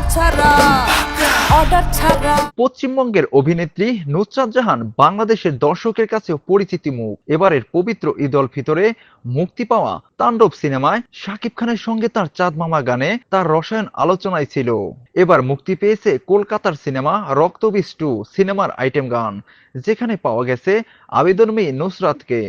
Order ছাড়া। Order ছাড়া। পশ্চিমবঙ্গের অভিনেত্রী নুসরাত জাহান বাংলাদেশের দর্শকের কাছেও পরিচিতি মুখ। এবারের পবিত্র ঈদ উল ফিতরে মুক্তি পাওয়া তাণ্ডব সিনেমায় শাকিব খানের সঙ্গে তার চাঁদ মামা গানে তার রসায়ন আলোচনায় ছিল। এবার মুক্তি পেয়েছে কলকাতার সিনেমা রক্তবীজ টু সিনেমার আইটেম গান যেখানে পাওয়া গেছে আবেদন মেয়ে নুসরাতকে।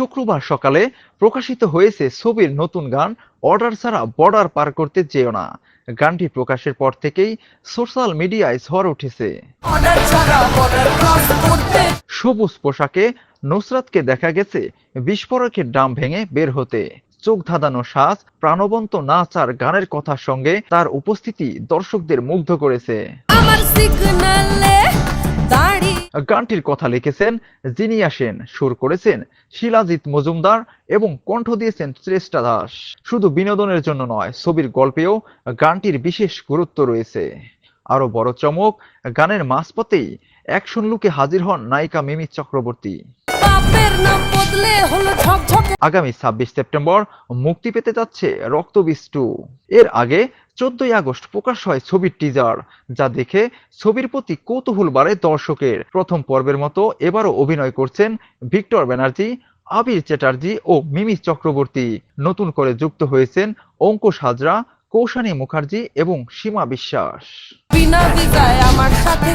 শুক্রবার সকালে প্রকাশিত হয়েছে ছবির নতুন গান অর্ডার ছাড়া বর্ডার পার করতে যেও না। গানটি প্রকাশের পর থেকেই সোশ্যাল মিডিয়ায় ঝড় উঠেছে। সবুজ পোশাকে নুসরাতকে দেখা গেছে বিস্ফোরকের ডাম ভেঙে বের হতে। চোখ ধাঁধানো সাজ প্রাণবন্ত নাচ আর গানের কথার সঙ্গে তার উপস্থিতি দর্শকদের মুগ্ধ করেছে। আমার সিগনালে গানটির কথা লিখেছেন জিনিয়া সেন সুর করেছেন শিলাজিৎ মজুমদার এবং কণ্ঠ দিয়েছেন শ্রেষ্ঠা দাস। শুধু বিনোদনের জন্য নয় ছবির গল্পেও গানটির বিশেষ গুরুত্ব রয়েছে। আরও বড় চমক গানের মাঝপথেই অ্যাকশন লুকে হাজির হন নায়িকা মিমি চক্রবর্তী। আগামী ছাব্বিশ সেপ্টেম্বর মুক্তি পেতে যাচ্ছে রক্তবীজ টু। এর আগে চোদ্দই আগস্ট প্রকাশ হয় ছবির টিজার যা দেখে ছবির প্রতি কৌতূহল বাড়ে দর্শকের। প্রথম পর্বের মতো এবারও অভিনয় করছেন ভিক্টর ব্যানার্জি, আবির চ্যাটার্জি ও মিমি চক্রবর্তী। নতুন করে যুক্ত হয়েছেন অঙ্কুশ হাজরা, কৌশানী মুখার্জি এবং সীমা বিশ্বাস। আমার সাথে